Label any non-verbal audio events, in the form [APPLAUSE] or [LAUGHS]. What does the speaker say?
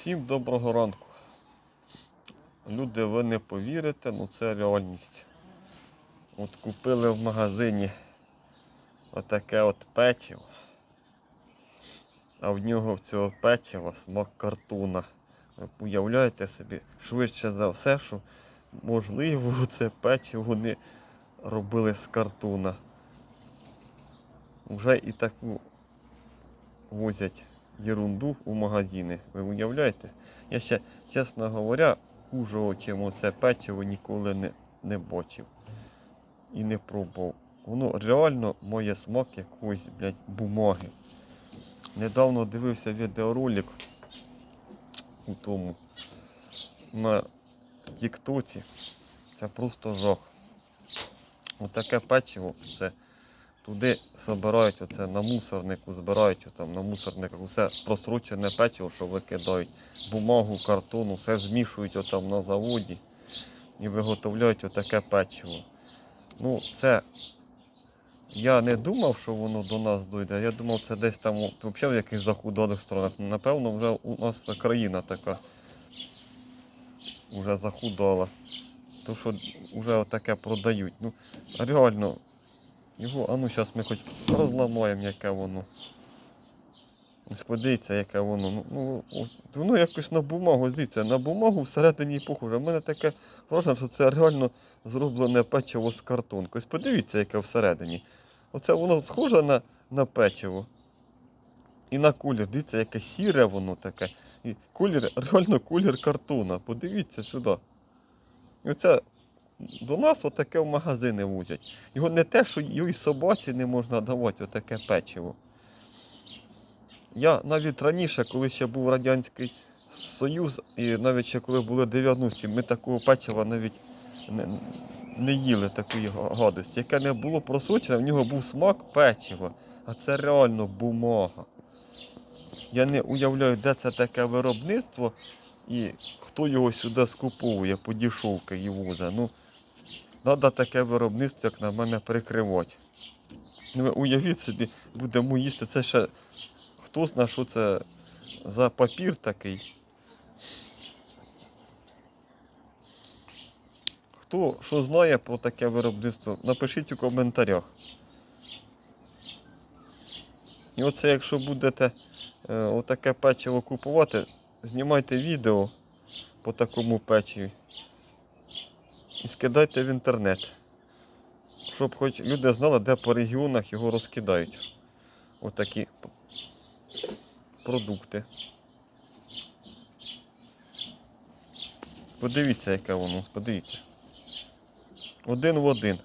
Всім доброго ранку. Люди, ви не повірите, ну це реальність. От купили в магазині отаке от печиво. А в нього в цього печива смак картона. Ви уявляєте собі, швидше за все, що можливо [LAUGHS] це печиво вони робили з картона. Вже і таку возять ерунду у магазини. Ви уявляєте? Я ще, чесно говоря, хужого, чим оце печиво ніколи не, не бачив і не пробував. Воно реально має смак якоїсь, блядь, бумаги. Недавно дивився відеоролик у тому на Тіктоці. Це просто жах. Отаке печиво, це туди збирають оце на мусорнику, збирають там на мусорниках усе просрочене печиво, що викидають, бумагу, картону, все змішують отам на заводі і виготовляють отаке печиво. Ну, це я не думав, що воно до нас дойде. Я думав, це десь там взагалі в якихось захудалих странах. Напевно, вже у нас країна така вже захудала. То що вже таке продають. Ну, реально, його, а ну зараз ми хоч розламаємо, яке воно. Ось подивіться, яке воно. Ну, ну, от, воно якось на бумагу, дивіться, на бумагу всередині похоже. У мене таке враження, що це реально зроблене печиво з картонки. Ось подивіться, яке всередині. Оце воно схоже на, на печиво. І на колір. Дивіться, яке сіре воно таке. І колір, реально колір картона. Подивіться сюди. І оце до нас отаке в магазини возять. Його не те, що і собаці не можна давати, отаке печиво. Я навіть раніше, коли ще був Радянський Союз, і навіть ще коли були 90-ті, ми такого печива навіть не, не їли такої гадості. Яке не було просочене, в нього був смак печива. А це реально бумага. Я не уявляю, де це таке виробництво і хто його сюди скуповує по дішовки і возить. Ну, треба таке виробництво, як на мене, прикривати. Ну, ви уявіть собі, будемо їсти. Це ще хто знає, що це за папір такий. Хто що знає про таке виробництво, напишіть у коментарях. І оце, якщо будете е, отаке печиво купувати, знімайте відео по такому печиві і скидайте в інтернет. Щоб хоч люди знали, де по регіонах його розкидають. Отакі продукти. Подивіться, яке воно, подивіться. Один в один.